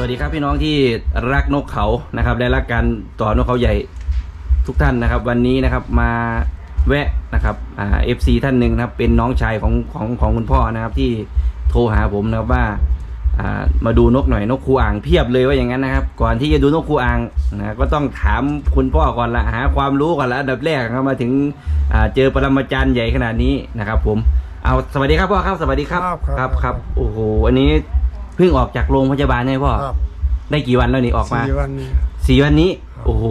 สวัสดีครับพี่น้องที่รักนกเขานะครับและรักการต่อนกเขาใหญ่ทุกท่านนะครับ วันนี้นะครับมาแวะนะครับอ่าเอฟซีท่านหนึ่งนะครับ เป็นน้องชายของของของคุณพ่อนะครับ ที่โทรหาผมนะครับว่าอ่ามาดูนกหน่อยนกคูอ่างเพียบเลยว่าอย่างนั้นนะครับ ก่อนที่จะดูนกคูอ่างนะก็ต้องถามคุณพ่อก่อนละหาความรู้ก่อนละอันดับแรกนะครับมาถึงอ่าเจอปรมาจารย์ใหญ่ขนาดนี้นะครับ ผมเอาสวัสดีครับพ่อครับสวัสดีครับครับครับครับโอ้โหอันนี้ เพิ่งออกจากโรงพยาบาลใช่ไหมพ่อครับได้กี่วันแล้วนี่ออกมาสี่วันนี้ สี่วันนี้ ครับ โอ้โห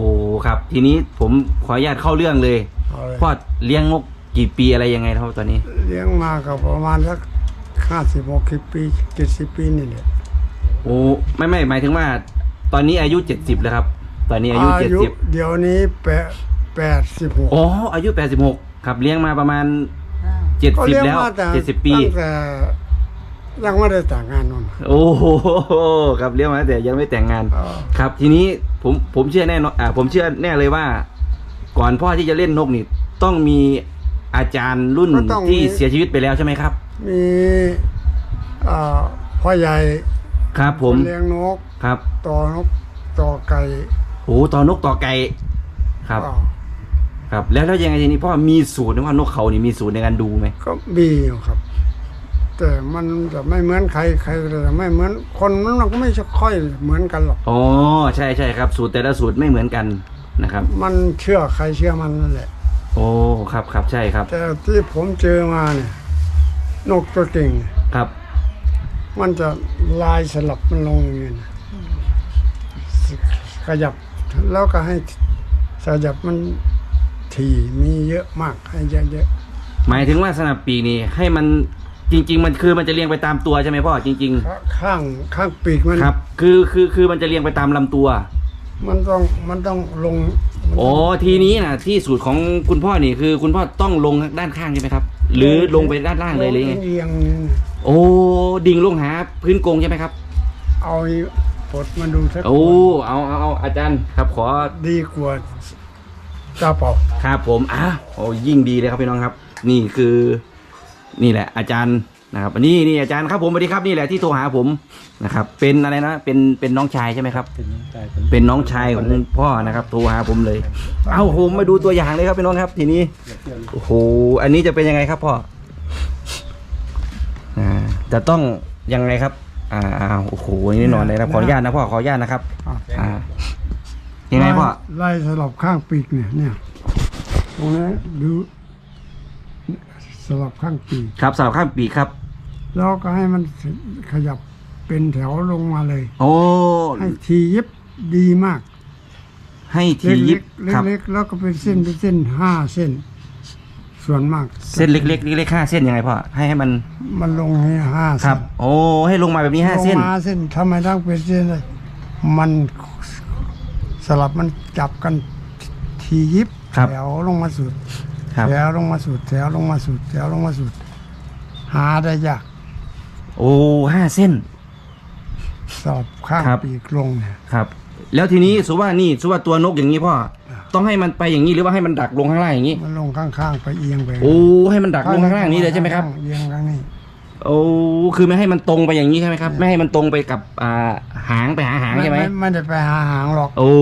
ครับ ทีนี้ผมขออนุญาตเข้าเรื่องเลยเอาเลยพ่อเลี้ยงนกกี่ปีอะไรยังไงครับตอนนี้เลี้ยงมาก็ประมาณสักห้าสิบหกสิบปีเจ็ดสิบปีนี่แหละโอ้ไม่ไม่หมายถึงว่า ตอนนี้อายุเจ็ดสิบแล้วครับ ตอนนี้อายุเจ็ดสิบเดี๋ยวนี้แปดแปดสิบหกอ๋ออายุแปดสิบหกครับเลี้ยงมาประมาณเจ็ดก็สิบเลี้ยงแล้วมาแต่เจ็ดสิบปี ตั้งแต่ ยังไม่ได้แต่งงานนู่น โอ้โหครับเลี้ยงมาแต่ยังไม่แต่งงานเออครับทีนี้ผมผมเชื่อแน่นอนอ่าผมเชื่อแน่เลยว่า ก่อนพ่อที่จะเล่นนกนี่ ต้องมีอาจารย์รุ่นที่เสียชีวิตไปแล้วใช่ไหมครับ มีเอ่อพ่อใหญ่ครับ ผมคนเลี้ยงนกครับต่อนกต่อไก่โอ้ตอนนกต่อไก่ครับอ่าครับ แล้วแล้วยังไงทีนี้พ่อมีสูตรไหมว่านกเขานี่มีสูตรในการดูไหมก็มีอยู่ครับ แต่มันจะไม่เหมือนใครใครจะไม่เหมือนคนมันก็ไม่ค่อยเหมือนกันหรอกอ๋อใช่ใช่ครับ สูตรแต่ละสูตรไม่เหมือนกันนะครับ มันเชื่อใครเชื่อมันนั่นแหละ โอ้ครับครับใช่ครับ แต่ที่ผมเจอมาเนี่ยนกตัวเก่งเนี่ยครับ มันจะลายสลับมันลงอย่างนี้นะขยับแล้วก็ให้ขยับมันถี่มีเยอะมากให้เยอะหมายถึงว่าสนับปีกนี่ให้มัน จริง ๆ มันคือมันจะเรียงไปตามตัวใช่ไหมพ่อจริงๆข้างข้างปีกมัน ๆ ครับ คือคือคือมันจะเรียงไปตามลำตัว มันต้องมันต้องลงมันอ๋อทีนี้นะที่สูตรของคุณพ่อนี่คือคุณพ่อต้องลงด้านข้างใช่ไหมครับ หรือลงไปด้านล่างเลยหรือไงเอียงๆนี่นะโอ้ดิ่งลงหาพื้นกรงใช่ไหมครับ เอาปลดมาดูสักโอ้เอาเอาเอาอาจารย์ครับขอ ดีกว่าเจ้าเป่าครับผมอ้าวโอ้ยิ่งดีเลยครับพี่น้องครับ นี่คือ นี่แหละอาจารย์นะครับนี่นี่อาจารย์ครับผมสวัสดีครับนี่แหละที่โทรหาผมนะครับ เป็นอะไรนะเป็นเป็นน้องชายใช่ไหมครับ เป็นน้ำใจผมเป็นน้องชายของคุณพ่อนะครับ โทรหาผมเลย เอ้าผมมาดูตัวอย่างเลยครับพี่น้องครับ ทีนี้โอ้โหอันนี้จะเป็นยังไงครับพ่ออ่าจะต้องยังไงครับ อ่าอ่าโอ้โหนี่นอนเลยนะขออนุญาตนะพ่อขออนุญาตนะครับอะอ่ายังไงพ่อไล่สลับข้างปีกเนี่ยเนี่ยตรงนี้ดู สลับข้างปีกครับสาวข้ามปีกครับแล้วก็ให้มันขยับเป็นแถวลงมาเลย โอ้ให้ทียิบดีมาก ให้ทียิบเล็กครับๆเล็กๆแล้วก็เป็นเส้นเป็นเส้นห้าเส้น ส่วนมาก เส้นเล็กๆเล็กๆห้าเส้นยังไงพ่อให้ให้มันมันลงให้ห้าคเส้รับนโอ้ให้ลงมาแบบนี้ห้าเส้นลงมาเส้นทำไมต้องเป็นเส้นเลยมันสลับมันจับกันทียิบครับแถวลงมาสุด ครับ แถวลงมาสุด แถวลงมาสุด แถวลงมาสุด หาได้ยากโอ้ห้าเส้น สอบข้างครับ ปีกลงเนี่ย ครับ แล้วทีนี้สุว่านี่สุว่าตัวนกอย่างนี้พ่อต้องให้มันไปอย่างนี้หรือว่าให้มันดักลงข้างล่างอย่างนี้ มันลงข้างๆไปเอียงไปโอ้ให้มันดักลงข้างล่างนี้เลยใช่ไหมครับ เอียงข้างนี้ โอ้คือไม่ให้มันตรงไปอย่างนี้ใช่ไหมครับ ไม่ให้มันตรงไปกับอ่าหางไปหาหางใช่ไหมไม่ได้ไปหาหางหรอก โอ้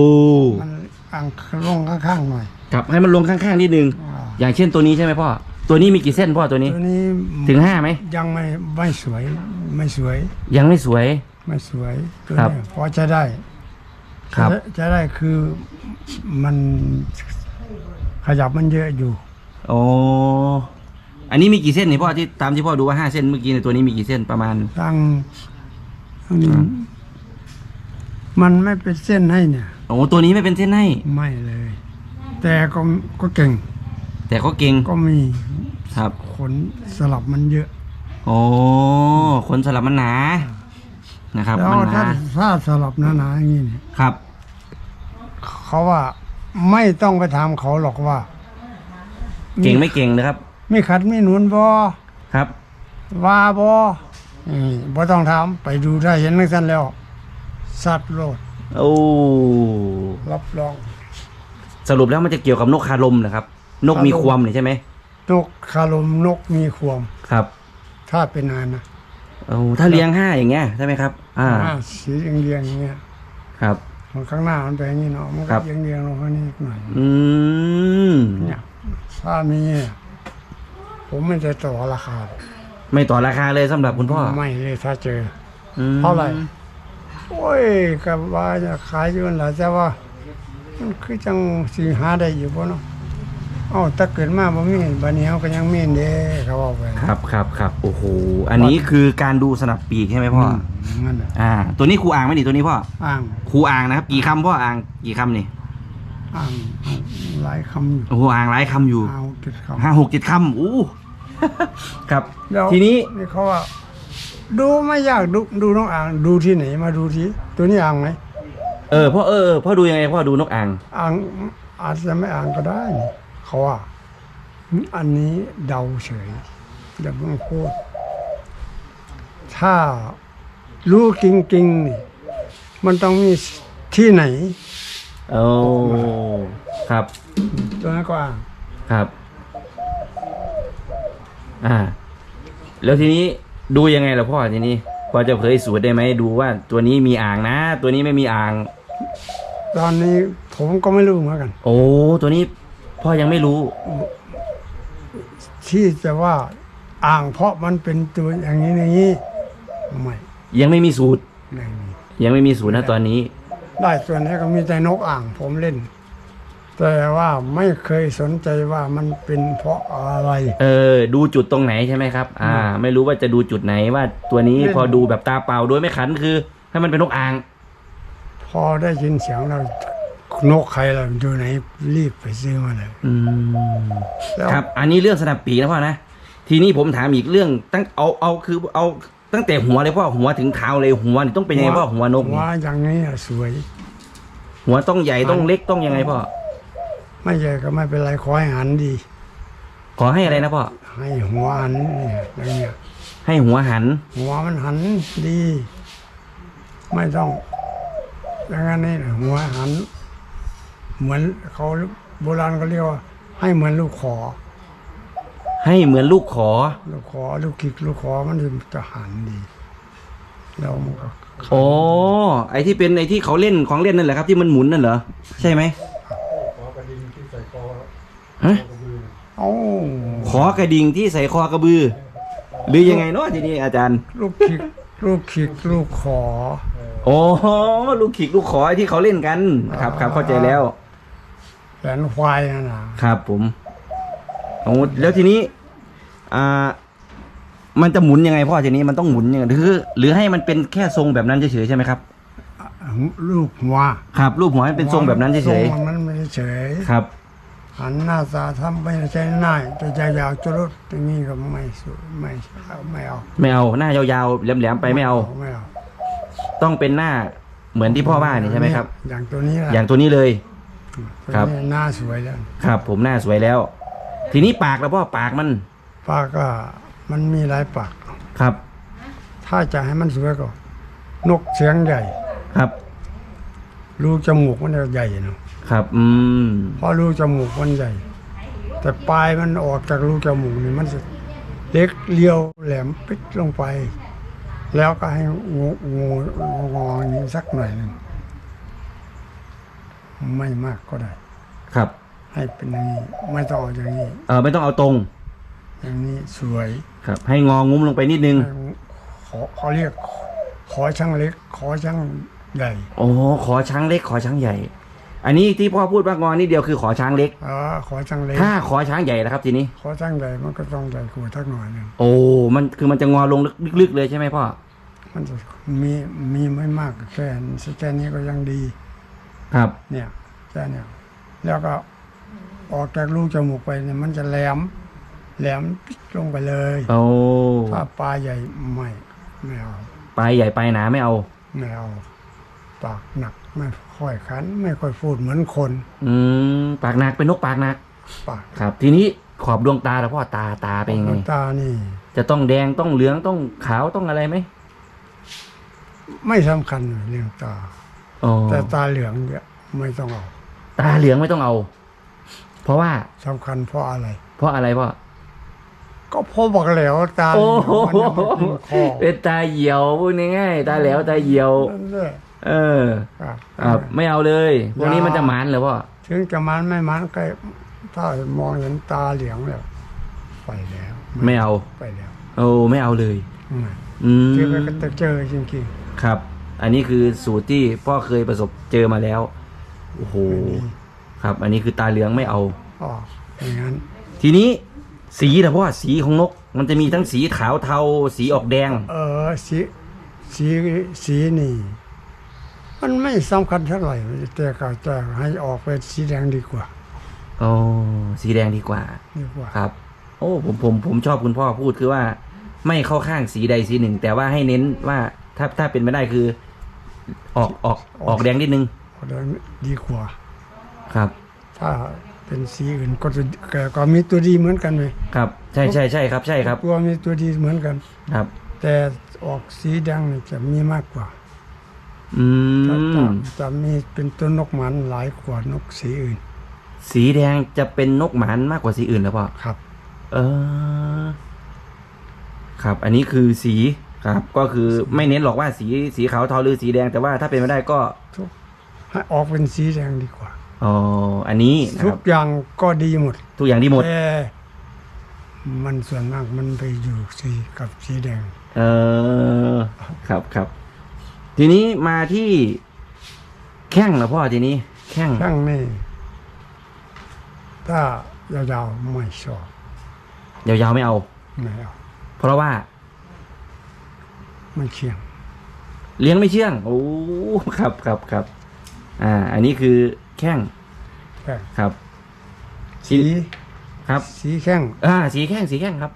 มันอังลงข้างๆหน่อย ครับให้มันลงข้างๆนิดนึง อ่าอย่างเช่นตัวนี้ใช่ไหมพ่อ ตัวนี้มีกี่เส้นพ่อตัวนี้ ตัวนี้ถึงห้าไหม ยังไม่ไม่สวยไม่สวยยังไม่สวย ไม่สวยตัวครับนี้พอจะได้ครับ จะจะได้คือมันขยับมันเยอะอยู่ โอ้อันนี้มีกี่เส้นนี่พ่อที่ตามที่พ่อดูว่าห้าเส้นเมื่อกี้ในยตัวนี้มีกี่เส้นประมาณ ตั้งอันนี้มันไม่เป็นเส้นให้เนี่ย โอ้ตัวนี้ไม่เป็นเส้นให้ ไม่เลย แต่ก็ก็เก่งแต่ก็เก่งก็มีครับขนสลับมันเยอะโอ้คนสลับมันหนานะครับแล้วมันหถ้านาถ้าสลับหนาๆอย่างนี้เนี่ยครับ เขาว่าไม่ต้องไปถามเขาหรอกว่า เก่งไม่เก่งนะครับมีขัดมีหนุนบอครับ ว่าบออืมบ่ต้องถามไปดูได้เห็นนักสันแล้ว สัตว์โลดโอ้รับรอง สรุปแล้วมันจะเกี่ยวกับนกคารมนะครับ นกมีความนี่ใช่ไหมนกคารมนกมีความครับ ถ้าเป็นงานนะโอ้ถ้าเลี้ยงห้าอย่างเงี้ยใช่ไหมครับ อ่าหน้าสีเรียงๆอย่างเงี้ยครับมันข้างหน้ามันเป็นอย่างนี้เนาะมันครัก็บเรียงๆลงข้างนี้อีกหน่อยอืมเนี่ยถ้ามีเนี่ยผมไม่จะต่อราคาเลยไม่ต่อราคาเลยสำหรับคุณพ่อไม่เลยถ้าเจอ อืมเท่าไหร่ โอ้ยกับว่าจะขายอยู่นั่นแหละแต่ว่า มันคือจังสิหาได้อยู่บ่เนาะเอ้าถ้าเกิดมาบ่มีบัดนี้เฮาก็ยังมีเด้เขาบอกไปครับครับครับโอ้โหอันนี้คือการดูสนับปีกใช่ไหมพ่ออมนั่นแหละอ่า ตัวนี้ครูอ่างไหมนี่ตัวนี้พ่ออ้างครูอ่างนะครับ กี่คำพ่ออ่างกี่คำนี่อ้างหลายคำอยู่โอ้โหอ่างหลายคำอยู่เอาติดคำห้าหกเจ็ดคำอู้ครับแล้วทีนี้นี่เขาว่าดูไม่ยากดูดูน้องอ่างดูที่ไหนมาดูที่ตัวนี้อ่างไหม เออพ่อเออเออพ่อดูยังไงพ่อดูนกอ่างอ่างอาจจะไม่อ่างก็ได้นี่เขาว่าอันนี้เดาเฉยเดี๋ยวมึงพูดถ้ารู้จริงๆนี่มันต้องมีที่ไหนโอ้ครับ ตัวนั้นก็อ่างครับ อ่า แล้วทีนี้ดูยังไงล่ะพ่อทีนี้ พอจะเผยสูตรได้ไหมดูว่า ตัวนี้มีอ่างนะ ตัวนี้ไม่มีอ่าง ตอนนี้ผมก็ไม่รู้เหมือนกัน โอ้ตัวนี้พ่อยังไม่รู้ ที่จะว่าอ่างเพราะมันเป็นตัวอย่างนี้อย่างนี้ไม่ยังไม่มีสูตร ไม่มียังไม่มีสูตรนะตอนนี้ ได้ส่วนนี้ก็มีแต่นกอ่างผมเล่น แต่ว่าไม่เคยสนใจว่ามันเป็นเพราะอะไร เออ ดูจุดตรงไหนใช่ไหมครับ อ่า ไม่รู้ว่าจะดูจุดไหนว่าตัวนี้เล่นพอดูแบบตาเปล่าโดยไม่ขันคือ ให้มันเป็นนกอ่าง พอได้ยินเสียงเรานกใครเราอยู่ไหนรีบไปซื้อมาเลยอืมแล้วครับ อันนี้เรื่องสนับปีกนะพ่อนะทีนี้ผมถามอีกเรื่องตั้งเอาเอาคือเอาตั้งแต่หัวเลยพ่อหัวถึงเท้าเลยหัวนี่ต้องเป็นยังไงพ่อหัวนกหันี่วอย่างนี้อะสวย หัวต้องใหญ่ต้องเล็กต้องยังไงพ่อ ไม่ใหญ่ก็ไม่เป็นไรขอให้หันดี ขอให้อะไรนะพ่อ ให้หัวหันเนี่ยอย่างเงี้ยให้หัวหัน หัวมันหันดี ไม่ต้องอย่างนั้นนี่นะหัวหัน เหมือนเขาโบราณเขาเรียกว่า ให้เหมือนลูกขอ ให้เหมือนลูกขอ ลูกขอลูกกิกลูกขอมันถึงจะหันดี แล้วมันก็ โอ้ไอที่เป็นไอที่เขาเล่นของเล่นนั่นแหละครับ ที่มันหมุนนั่นเหรอ ใช่ไหม ฮะเอ้าขอกระดิ่งที่ใส่คอกระบือ หรือยังไงเนาะทีนี้อาจารย์ ลูกขิกลูกขิกลูกขอ โอ้ลูกขิกลูกขอไอ้ที่เขาเล่นกันครับครับเข้าใจแล้วแหลนควายนั่นนะครับ ผมโอ้แล้วทีนี้อ่ามันจะหมุนยังไงพ่อทีนี้มันต้องหมุนยังไงหรือหรือให้มันเป็นแค่ทรงแบบนั้นเฉยๆใช่ไหมครับลูกหัวครับรูปหัวให้เป็นทรงแบบนั้นเฉยทรงมันไม่เฉยๆครับ หันหน้าตาทำไม่ใช่หน้าจะยาวๆจุดอย่างนี้ก็ไม่สวยไม่ไม่เอาไม่เอาหน้ายาวๆแหลมๆไปไม่เอา ไม่เอา ต้องเป็นหน้าเหมือนที่พ่อว่านี่ใช่ไหมครับ อย่างตัวนี้แหละอย่างตัวนี้เลยตัวครับนี้หน้าสวยแล้วครับ ผมหน้าสวยแล้ว ทีนี้ปากแล้วพ่อปากมันปากก็มันมีหลายปากครับ ถ้าจะให้มันสวยก็นกเสียงใหญ่ครับ รูจมูกมันจะใหญ่เนาะ ครับ อืมเพราะรูจมูกมันใหญ่ แต่ปลายมันออกจากรูจมูกนี่มันจะเล็กเลี้ยวแหลมปิดลงไป แล้วก็ให้งูงูงออย่างนี้สักหน่อยหนึ่งไม่มากก็ได้ ครับ ให้เป็นอย่างนี้ไม่ต้องเอาอย่างนี้เออไม่ต้องเอาตรง อย่างนี้สวยครับ ให้งองุ้มลงไปนิดนึง ขอเขาเรียก ขอช่างเล็ก ขอช่างใหญ่ โอ้ขอช้างเล็กขอช้างใหญ่ อันนี้ที่พ่อพูดว่างอนิดเดียวคือขอช้างเล็กเออขอช่างเล็กถ้าขอช้างใหญ่นะครับทีนี้ ขอช่างใหญ่มันก็ต้องใหญ่กว่าทักหน่อยหนึงโอ้มันคือมันจะงอลงลึกๆเลยใช่ไหมพ่อมันจะมีมีไม่มากแค่นี้แค่นี้ก็ยังดี ครับ เนี่ยแค่เนี้ยแล้วก็ออกจากรูจมูกไปเนี่ยมันจะแหลม แหลมปิ๊กลงไปเลยโอ้ถ้าปลาใหญ่ไม่ไม่เอาปลายใหญ่ปลายหนาไม่เอา ไม่เอา ปากหนักไม่ค่อยขัน ไม่ค่อยพูดเหมือนคน อืมปากหนักเป็นนกปากหนัก ปากครับ ทีนี้ขอบดวงตาแล้วพ่อตาตาเป็นยังไง ตานี่ จะต้องแดงต้องเหลืองต้องขาวต้องอะไรไหมไม่สำคัญเรื่องตาอ๋อแต่ตาเหลืองเนี่ยไม่ต้องเอาตาเหลืองไม่ต้องเอา เพราะว่าสำคัญเพราะอะไร เพราะอะไรพ่อก็พอบอกแล้วตาโอ้โหมันยังไม่กินคอเป็นตาเหี่ยวพูดง่ายๆตาแหลวตาเหี่ยว นั่นแหละ เออครับครับไม่เอาเลยพวกนี้มันจะหมานเหรอพ่อถึงจะมันไม่มันก็ถ้ามองเห็นตาเหลืองแล้วไปแล้วไม่เอาไปแล้วโอ้ไม่เอาเลยอืมอืมเจอก็จะเจอจริงครับ อันนี้คือสูตรที่พ่อเคยประสบเจอมาแล้วโอ้โหครับ อันนี้คือตาเหลืองไม่เอาๆอ๋ออย่างนั้น ทีนี้สีนะพ่อสีของนก มันจะมีทั้งสีขาวเทาสีออกแดง เออสีสีสีนี่ มันไม่สำคัญเท่าไหร่แต่ก็จะให้ออกเป็นสีแดงดีกว่าอ๋อสีแดงดีกว่าดีกว่าครับ โอ้ผมผมผมชอบคุณพ่อพูดคือว่า ไม่เข้าข้างสีใดสีหนึ่ง แต่ว่าให้เน้นว่าถ้าถ้าเป็นไม่ได้คือ ออกออกออกแดงนิดนึงออกแดงดีกว่า ครับ ถ้าเป็นสีอื่นก็จะก็ก็มีตัวดีเหมือนกันเลยครับ ใช่ใช่ใช่ครับ ใช่ครับ ตัวมีตัวดีเหมือนกัน ครับ แต่ออกสีแดงนี่จะมีมากกว่า อืจะจะมจะมีเป็นตัวนกหมันหลายกว่านกสีอื่นสีแดงจะเป็นนกหมานมากกว่าสีอื่นแล้วพ่อครับ เออ ครับ อันนี้คือสีครับ ก็คือไม่เน้นหรอกว่าสีสีขาวเทาหรือสีแดงแต่ว่าถ้าเป็นไม่ได้ก็ทุกให้ออกเป็นสีแดงดีกว่า อ๋ออันนี้นะทุคกรับ อย่างก็ดีหมดทุกอย่างดีหมด แต่มันส่วนมากมันไปอยู่สีกับสีแดง เออ ครับครับ ทีนี้มาที่แข้งนะพ่อทีนี้ แข้งช่างนี่ถ้ายาวๆไม่ชอบยาวๆไม่เอา ไม่เอาเพราะว่าไม่เชียงเลี้ยงไม่เชื่อง โอ้ครับครับครับอ่า อันนี้คือแข้งแค่ครับ สีครับ สีแข้งอ่า สีแข้งสีแข้งครับ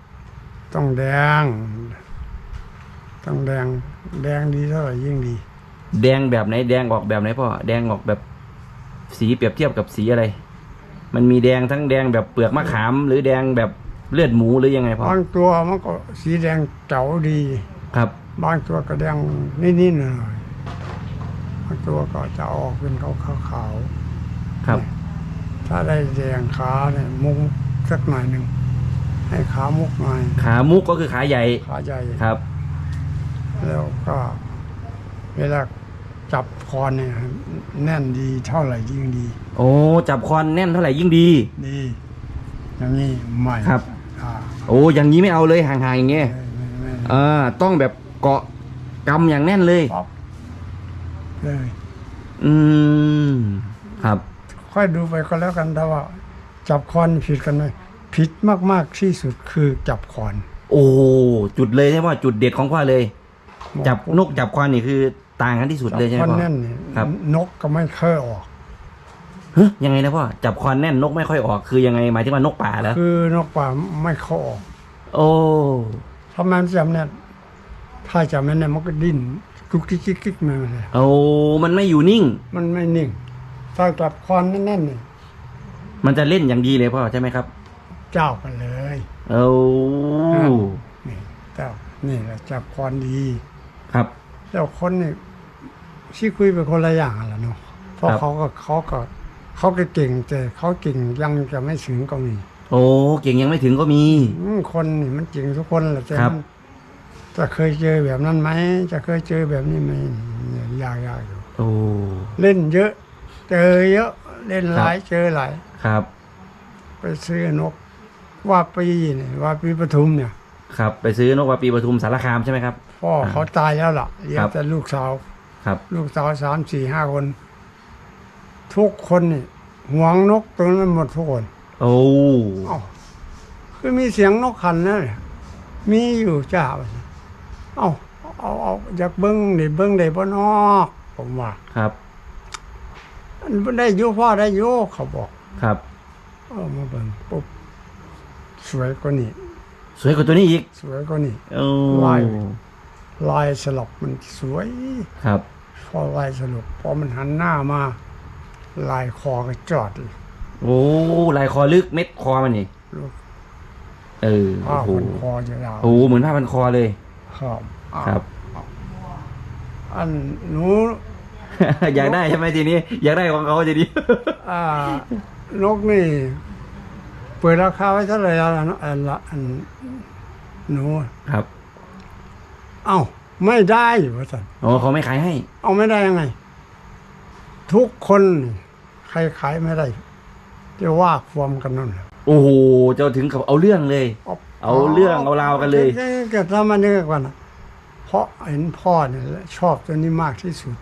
ต้องแดง ต้องแดงแดงดีเท่าไหร่ยิ่งดี แดงแบบไหนแดงออกแบบไหนพ่อแดงออกแบบสีเปรียบเทียบกับสีอะไร มันมีแดงทั้งแดงแบบเปลือกมะขาม หรือแดงแบบเลือดหมูหรือยังไงพ่อบางตัวมันก็สีแดงเจ๋าดี ครับ บางตัวก็แดงนิดๆหน่อยๆบางตัวก็จะออกเป็นขาวๆครับ ถ้าได้แดงขาเนี่ยมุงสักหน่อยหนึ่งให้ขามุกหน่อยขามุกก็คือขาใหญ่ขาใหญ่ครับ แล้วก็เวลาจับคอเนี่ยแน่นดีเท่าไหร่ยิ่งดี โอ้จับคอนแน่นเท่าไหร่ยิ่งดีดีอย่างนี้ใหม่ครับอ่าโอ้อย่างนี้ไม่เอาเลยห่างๆอย่างเงี้ยไม่ไม่ไม่อ่าต้องแบบเกาะกำอย่างแน่นเลยปั๊บเลยอืมครับ ค่อยดูไปก็แล้วกันแต่ว่า จับคอนผิดกันไหมผิดมากๆที่สุดคือจับคอน โอ้จุดเลยใช่ไหมจุดเด็ดของพ่อเลย จับนกจับคอนนี่คือต่างกันที่สุดเลยใช่ไหมคอนพ่อ แน่นเนี่ยครับ นกก็ไม่เคยออก เฮ้ยยังไงนะพ่อจับคอนแน่นนกไม่ค่อยออกคือยังไงหมายถึงว่านกป่าแล้วคือนกป่าไม่เข้าออกโอ้ถ้ามันจำเนี่ยถ้าจำไม่เนี่ยมันก็ดิ้นกุกกิ๊กกิ๊กกิ๊กมาเลยโอ้มันไม่อยู่นิ่ง มันไม่นิ่ง ถ้าจับคอนแน่นๆนี่มันจะเล่นอย่างดีเลยพ่อใช่ไหมครับเจ้ากันเลย โอ้นี่เจ้านี่แหละจับคอนดี ครับ แล้วคนนี่ที่คุยเป็นคนละอย่างแหละเนาะเพราะครับ เขาก็เขาก็เขาก็เก่งแต่เขาเก่งยังจะไม่ถึงก็มีโอ้เก่งยังไม่ถึงก็มี อืมคนนี่มันเก่งทุกคนแหละแต่ครับ มันจะเคยเจอแบบนั้นไหมจะเคยเจอแบบนี้ไหมยากยากอยู่โอ้ เล่นเยอะ เจอเยอะเล่นหลายเจอหลาย ครับ ไปซื้อนกว่าปีเนี่ยว่าปีปทุมเนี่ย ครับ ไปซื้อนกวาปีปทุมสารคามใช่ไหมครับ พ่อเขาตายแล้วล่ะเหลือครับแต่ลูกสาว ครับ ลูกสาวสามสี่ห้าคน ทุกคนนี่หวงนกตัวนั้นหมดทุกคนโอ้เอ้าคือมีเสียงนกขันนะเนี่ยมีอยู่จ้าเอ้าเอาเอาอยากเบิ้งได้เบิ้งได้บ่นอกผมว่าครับอันได้อยุพ่อได้อยุเขาบอก ครับ เออมาเบิ่งปุ๊บสวยกว่านี่สวยกว่าตัวนี้อีก สวยกว่านี่โอ้ ลายลายสลับมันสวย ครับ พอลายสลับพอมันหันหน้ามา ลายคอก็จอดเลยโอ้ลายคอลึกเม็ดคอมันนี่ลูกเออผ้าโอ้โหพันคอจะยาวโอ้โหเหมือนผ้าพันคอเลย ครับอ่าครับ อันหนู อยากได้ใช่ไหมทีนี้ อยากได้ของเขาทีนี้ อ่านกนี่เปิดราคาไว้เท่าไหร่ละอันละอันหนูครับ เอ้าไม่ได้ว่าสันอ๋อเขาไม่ขายให้ เอาไม่ได้ยังไง ทุกคนนี่ใครขายไม่ได้จะว่าความกันนั่นแหละโอ้โหเจ้าถึงกับเอาเรื่องเลย เอาเรื่องเอาราวกันเลย เกิดทำมันเนื่อกว่านะเพราะเห็นพ่อเนี่ยชอบตัวนี้มากที่สุด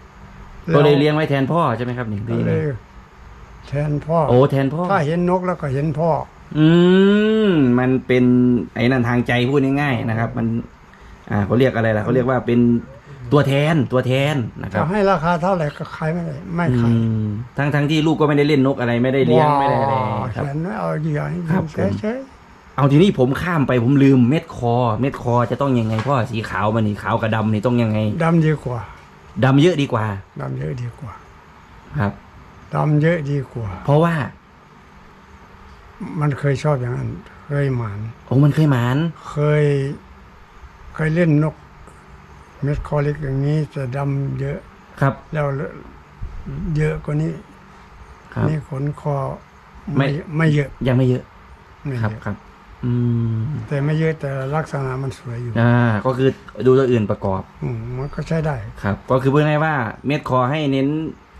ก็เลยเลี้ยงไว้แทนพ่อใช่ไหมครับหนึ่งก็ปีเลยแทนพ่อโอ้แทนพ่อ ถ้าเห็นนกแล้วก็เห็นพ่อ อืมมันเป็นไอ้นั่นทางใจพูดง่ายๆนะครับ มัน อ่าเขาเรียกอะไรล่ะเขาเรียกว่าเป็นตัวแทนตัวแทนนะคจะรับให้ราคาเท่าไหร่ก็ขายไม่ได้ไม่อืขายมทั้งทั้งที่ลูกก็ไม่ได้เล่นนกอะไรไม่ได้เลี้ยงไม่ได้อะไรครับแขนไม่เอาเหยื่อให้ครับยิงผมเฉยเอาทีนี้ผมข้ามไปผมลืมเม็ดคอ เม็ดคอจะต้องยังไงพ่อสีขาวมันนี่ขาวกับดำนี่ต้องยังไงๆดำดีกว่าดำเยอะดีกว่าดำเยอะดีกว่า ครับดำเยอะดีกว่า เพราะว่า มันเคยชอบอย่างนั้น เคยหมานโอ้มันเคยหมาน เคย เคยเล่นนกเม็ดคอเล็กอย่างนี้จะดำเยอะ ครับ แล้วเยอะกว่านี้ ครับ นี่ขนคอไม่ไม่ไม่เยอะยังไม่เยอะไม่ครับเยอะครับ อืมแต่ไม่เยอะแต่ลักษณะมันสวยอยู่ อ่า ก็คือดูตัวอื่นประกอบ อืมมันก็ใช้ได้ ครับ ก็คือพูดง่ายๆว่าเม็ดคอให้เน้น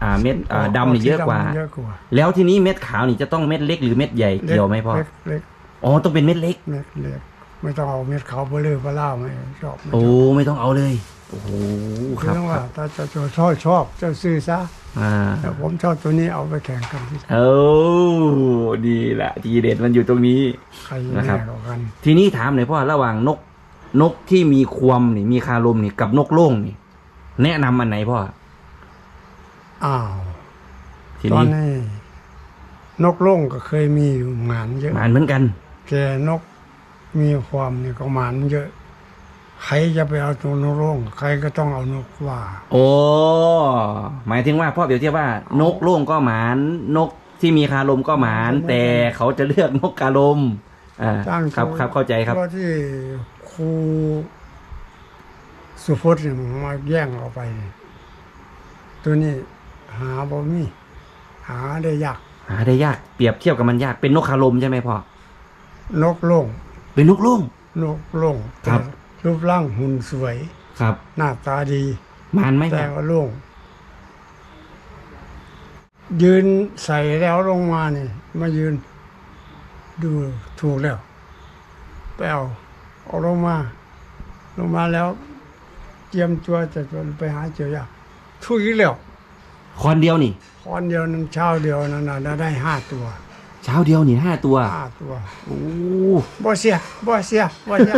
อ่าเม็ดอ่าดำนี่เยอะกว่าสีดำเยอะกว่าแล้วทีนี้เม็ดขาวนี่จะต้องเม็ดเล็กหรือเม็ดใหญ่เกี่ยวไหมพ่อเล็กเล็กอ๋อต้องเป็นเม็ดเล็กเม็ดเล็ก ไม่ต้องเอาเม็ดขาวเบลอเบล่าไม่ชอบไม่ชโอ้อบไม่ต้องเอาเลย โอ้โหคคือรับต้องคว่ารับถ้าจะชอบชอบเจ้าซื้อซะอ่าแต่ผมชอบตัวนี้เอาไปแข่งกันที่โอ้ดีละทีเด็ดมันอยู่ตรงนี้ ใครนะครัแน่บกว่ากัน ทีนี้ถามหน่อยพ่อระหว่างนก นกที่มีควมนี่มีคารมนี่กับนกโล่งนี่ แนะนำอันไหนพ่ออ้าวทีตอนนี้นี้นกโล่งก็เคยมีอยู่หมานเยอะหมานเหมือนกัน แต่นก มีความเนี่ยก็หมานเยอะ ใครจะไปเอาตัวนกโล่งใครก็ต้องเอานกว่า โอ้หมายถึงว่าพ่อเปรียบเทียบว่านกโล่งก็หมานนกที่มีคารมก็หมาน แต่เขาจะเลือกนกคารมอ่าตั้งครับตัวครับเข้าใจครับ เพราะที่ครูสุพจน์เนี่ยมาแย่งเอาไปเนี่ยตัวนี้หาบ่มีหาได้ยาก หาได้ยากเปรียบเทียบกับมันยากเป็นนกคารมใช่ไหมพ่อนกโล่ง เป็นนกโล่งนกโล่งครับ แต่รูปร่างหุ่นสวย ครับ หน้าตาดีหมานไหมแต่ว่าโล่งยืนใส่แล้วลงมานี่มายืน ดูถูกแล้วไปเอาเอาลงมา ลงมาแล้ว เตรียมตัวจะไปหาเจียวยาทุกอีกแล้ว คอนเดียวนี่ คอนเดียวนั้นเช้าเดียวนั้นน่ะได้ห้าตัว เช้าเดียวนี่ห้าตัวห้าตัวโอ้บ่เสียบ่เสียบ่เสีย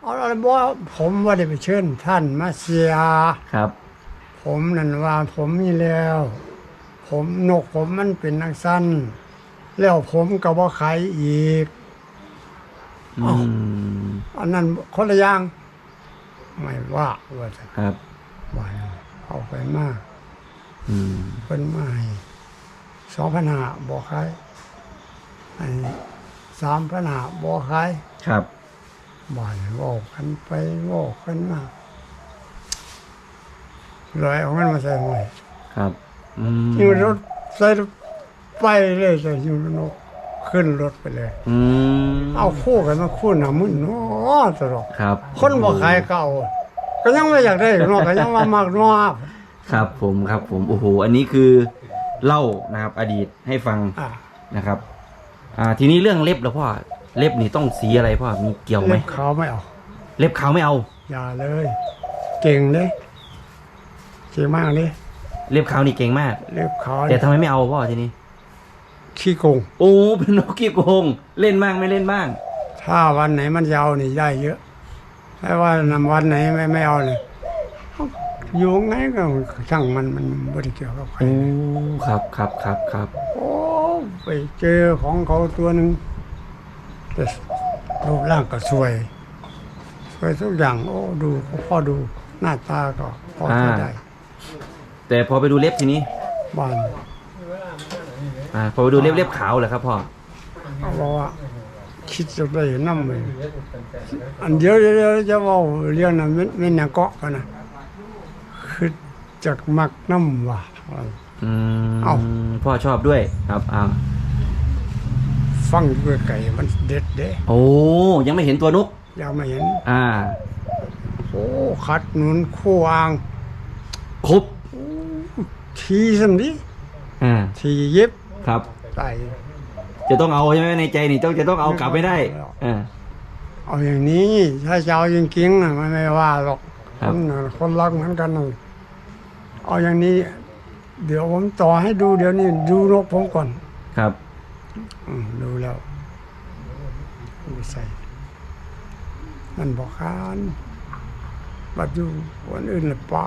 เอาอะไรบ่ผมว่าได้ไปเชิญท่านมาเสีย ครับ ผมนั่นว่าผมมีแล้ว ผมนกผมมันเป็นนักสั้นแล้วผมก็บ่ขายอีกอือ้าวมอันนั้นคนละอย่างไม่ว่าว่าจะครับว่าเอาไปมากอืมเพิ่นมาให้สองพันห้าบ่ขาย ไอ้สามพันห้าบ่ขายครับ บ่อนบอกกันไปบอกกันมาลอยเอาเงินมาใส่หวยครับ อืมอยู่รถใส่รถไปเลยใส่อยู่รถขึ้นรถไปเลย อืมเอาคู่กันมาคู่หนามึนเนาะตลอดครับคนบ่ขายเก่า ก็ยังไม่อยากได้เนาะก็ยังว่ามากเนาะครับผมครับผมโอ้โหอันนี้คือเล่านะครับ อดีตให้ฟังอะ นะครับ อ่า ทีนี้เรื่องเล็บแล้วพ่อ เล็บนี่ต้องสีอะไรพ่อ มีเกี่ยวไหม เล็บขาวไม่เอา เล็บขาวไม่เอา อย่าเลย เก่งเลยเก่งมากเลยเล็บขาวนี่เก่งมาก เล็บขาวแต่ทำไมไม่เอาพ่อทีนี้ ขี้โกง โอ้ เป็นนกขี้โกง เล่นบ้างไม่เล่นบ้าง ถ้าวันไหนมันยาวนี่ได้เยอะถ้าว่านำวันไหนไม่ไม่เอาเลยอยู่ไงก็ช่างมันมันไม่ได้เกี่ยวกับใครโอ้ครับครับครับครับโอ้ ไปเจอของเขาตัวหนึ่งแต่รูปร่างก็สวย สวยทุกอย่าง โอ้ดูพ่อดูหน้าตาก็พอใช้ได้แต่พอไปดูเล็บทีนี้บ้านอ่าพอไปดูเล็บเล็บขาวเหรอครับพ่อเขาบอกว่าคิดจะได้น้ำเลยอันเดียวเดียวจะเว่าเรื่องนั้นไม่ไม่นาเกาะกันนะคือจากมักน้ำว่าอืมเอ้าพ่อชอบด้วยครับอ่า ฟังด้วยไก่มันเด็ดเด้โอ้ยังไม่เห็นตัวนก ยังไม่เห็น อ่า โอ้ขัดหนุนคู่วาง ครบทีสมนี้อ่าทีเย็บครับ ใส่จะต้องเอาใช่ไหมในใจนี่ต้องจะต้องเอากลับไม่ได้ไม่เอาอ่าเอาอย่างนี้ถ้าจะเอาจริงๆน่ะมันไม่ว่าหรอกครัคบนน่ะคนรักเหมือนกันน่ะเอาอย่างนี้ เดี๋ยวผมต่อให้ดูเดี๋ยวนี้ดูนกผมก่อนครับ อืมดูแล้วดูใส่ มันบอกคานบัดอยู่วันอื่นเลยป่า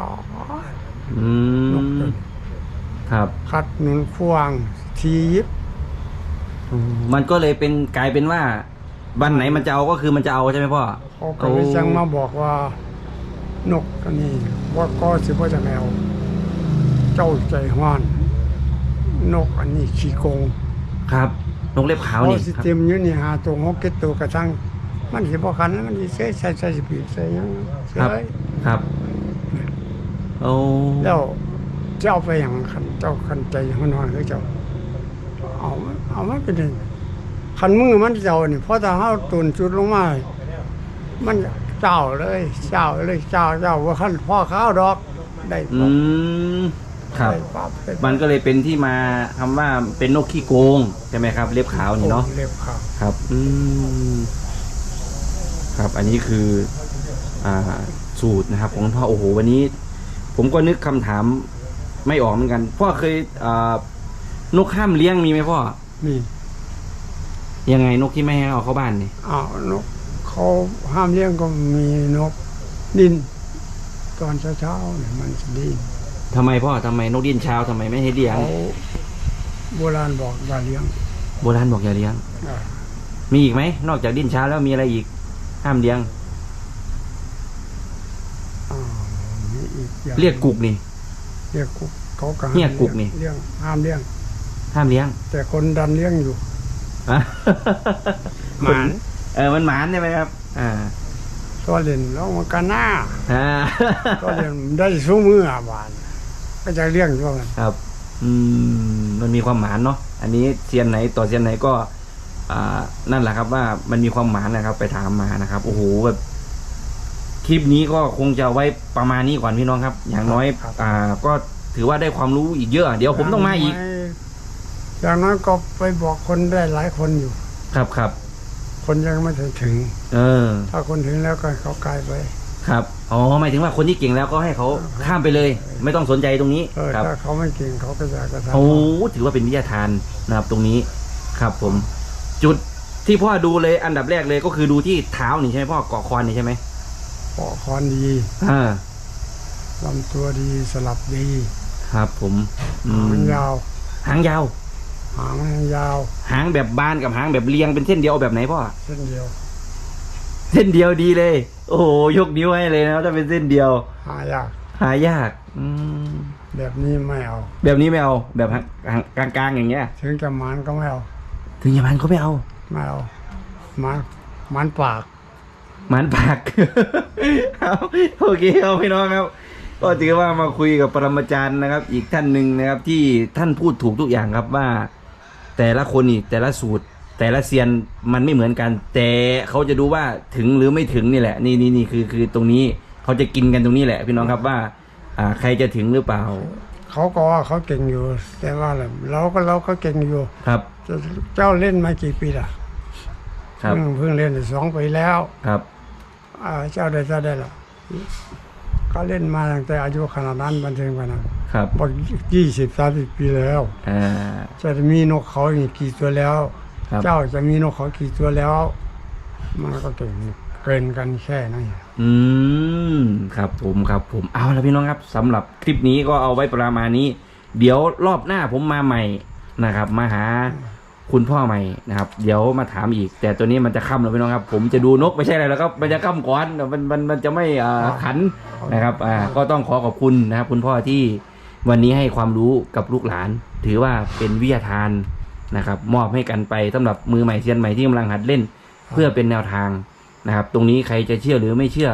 อืนกม ตัวครับ คัดหนุนควาง ทียิบมันก็เลยเป็นกลายเป็นว่า วันไหนมันจะเอาก็คือมันจะเอาใช่ไหมพ่อเขาก็เลยจังมาบอกว่า นกอันนี้ว่าก็สิว่าจะแมวเจ้าใจห้อน นกอันนี้ขี้โกง ครับ นกเล็บขาวเขานี่สิครับเต็มอยู่นี่หาตัวหกเก็ดตัวกระทั่งมันสิบ่คันมันสิเสยใส่ใส่สิปีใส่หยังเสครับยครับโอ้แล้วเจ้าไปอย่างคันเจ้าคันใจห้อนๆคือเจ้าเอาเอามันเป็นยังคันมือมันเจ้านี่เพราะถ้าเฮาตุนจุดลงมา มันเจ้าเลยเจ้าเลยเจ้าเจ้าว่าคันพ่อข้าวดอกได้อืปั๊บม ครับได้ปั๊บได้ปั๊บมันก็เลยเป็นที่มาคำว่าเป็นนกขี้โกงใช่ไหมครับ เล็บขาวนี่เนาะ เล็บขาวครับ อืม ครับอันนี้คือ อ่า สูตรนะครับ ของพ่อโอ้โหวันนี้ ผมก็นึกคำถามไม่ออกเหมือนกัน พ่อเคยอ่านกห้ามเลี้ยงมีไหมพ่อ นี่ยังไงนกที่ไม่ให้เอาเข้าบ้านนี่อ้าวนกเขาห้ามเลี้ยงก็มีนกดิน ตอนเช้าๆเนี่ยมันจะดิน ทำไมพ่อทำไมนกดิ้นเช้าทำไมไม่ให้เลี้ยง เขาโบราณบอกอย่าเลี้ยงโบราณบอกอย่าเลี้ยง อ่ามีอีกไหม นอกจากดิ้นเช้าแล้วมีอะไรอีก ห้ามเลี้ยง อ่ามีอีกอย่างเรียกกุกนี่ เรียกกุกเขาก็ห้ามเรียกกุกนี่ เลี้ยงห้ามเลี้ยง ห้ามเลี้ยงแต่คนดันเลี้ยงอยู่ อะหมาน เออมันหมานใช่ไหมครับ อ่าก็เล่นแล้วมันก็หน้าอ่าก็เล่นได้สู้มืออาบาน ก็จะเลี้ยงช่วงนั้นครับ อืมมันมีความหมานเนาะอันนี้เซียนไหนต่อเซียนไหนก็อ่านั่นแหละครับว่ามันมีความหมานนะครับ ไปถามมานะครับโอ้โหแบบคลิปนี้ก็คงจะเอาไว้ประมาณนี้ก่อนพี่น้องครับ อย่างน้อย อ่า ก็ถือว่าได้ความรู้อีกเยอะ เดี๋ยวผมต้องมาอีก อย่างน้อยก็ไปบอกคนได้หลายคนอยู่ ครับครับคนยังไม่ถึงถึงเออ ถ้าคนถึงแล้วก็เขากลายไป ครับอ๋อหมายถึงว่าคนที่เก่งแล้วก็ให้เขาข้ามไปเลย ไม่ต้องสนใจตรงนี้เออครับถ้าเขาไม่เก่งเขาก็จะกระทำโอ้ถือว่าเป็นวิทยาทานนะครับตรงนี้ครับผม จุดที่พ่อดูเลยอันดับแรกเลยก็คือดูที่เท้านี่ใช่ไหมพ่อเกาะคอนนี่ใช่ไหมปอกคอนดีอ่าลำตัวดีสลับดีครับ ผมอืหามงยาว หางยาว หางยาว หางแบบบานกับหางแบบเรียงเป็นเส้นเดียวเอาแบบไหนพ่อเส้นเดียว เส้นเดียวดีเลย โอ้โหยกนิ้วให้เลยนะครับถ้าเป็นเส้นเดียว หายาก หายาก อืมแบบนี้ไม่เอา แบบนี้ไม่เอา แบบหางหางกลางๆอย่างเงี้ย ถึงจะหมันก็ไม่เอา ถึงอย่างนั้นเขาไม่เอาไม่เอาหมันหมันปากหมันปากเอาโอเคครับพี่น้องครับ ก็ถือว่ามาคุยกับปรมาจารย์นะครับ อีกท่านหนึ่งนะครับ ที่ท่านพูดถูกทุกอย่างครับว่า แต่ละคนนี่แต่ละสูตร แต่ละเซียนมันไม่เหมือนกัน แต่เขาจะดูว่าถึงหรือไม่ถึงนี่แหละ นี่นี่นี่คือคือตรงนี้เขาจะกินกันตรงนี้แหละ พี่น้องครับว่า อ่าใครจะถึงหรือเปล่า เขาก็ว่าเขาเก่งอยู่ แต่ว่าอะไรเราก็เราก็เก่งอยู่ ครับ เจ้าเล่นมากี่ปีล่ะครับเพิ่งเพิ่งเล่นได้สองปีแล้วครับอ่าเจ้าได้เจ้าได้ละก็เล่นมาตั้งแต่อายุขนาดนั้นบันเทิงขนาดนั้นครับบอกยี่สิบสามสิบปีแล้วอ่าจะมีนกเขาอีกกี่ตัวแล้ว ครับ เจ้าจะมีนกเขากี่ตัวแล้ว มันก็เก่งเกินกันแค่นั้นอืมครับผมครับผมเอาละพี่น้องครับสำหรับคลิปนี้ก็เอาไว้ประมาณนี้ เดี๋ยวรอบหน้าผมมาใหม่นะครับ มาหาคุณพ่อใหม่นะครับ เดี๋ยวมาถามอีก แต่ตัวนี้มันจะค่ำแล้วพี่น้องครับ ผมจะดูนกไม่ใช่อะไรแล้วครับมันจะค่ำก่อนมันมันมันจะไม่อ่าขันนะครับอ่าก็ต้องขอขอบคุณนะครับ คุณพ่อที่วันนี้ให้ความรู้กับลูกหลาน ถือว่าเป็นวิทยาทาน นะครับมอบให้กันไปสำหรับมือใหม่เซียนใหม่ที่กำลังหัดเล่น เพื่อเป็นแนวทางนะครับ ตรงนี้ใครจะเชื่อหรือไม่เชื่อ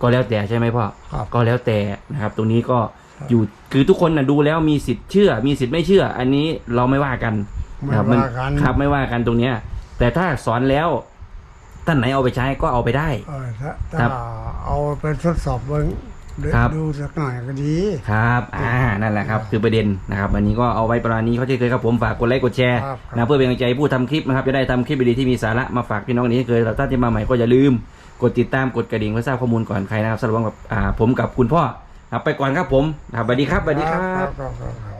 ก็แล้วแต่ใช่ไหมพ่อครับก็แล้วแต่นะครับ ตรงนี้ก็อยู่คือทุกคนนะดูแล้วมีสิทธิ์เชื่อ มีสิทธิ์ไม่เชื่อ อันนี้เราไม่ว่ากันไม่นะครับว่ากันครับไม่ว่ากันตรงเนี้ย แต่ถ้าสอนแล้วท่านไหนเอาไปใช้ก็เอาไปได้เออถ้าครัถ้าบเอาไปทดสอบเบิ้งดู ครับ ดูสักหน่อยก็ดี ครับอ่านั่นแหละครับคือประเด็นนะครับวันนี้ก็เอาไว้ประมาณนี้เขาที่เคยครับผมฝากกดไลค์กดแชร์ครับครับนะเพื่อเป็นกำลังใจผู้ทำคลิปนะครับจะได้ทำคลิปดีๆที่มีสาระมาฝากพี่น้องนี้เคยเราท่านที่มาใหม่ก็อย่าลืม กดติดตามกดกระดิ่งเพื่อทราบข้อมูลก่อนใครนะครับสำหรับกับอ่าผมกับคุณพ่อครับไปก่อนครับผมครับสวัสดีครับสวัสดีครับ ครับครับครับ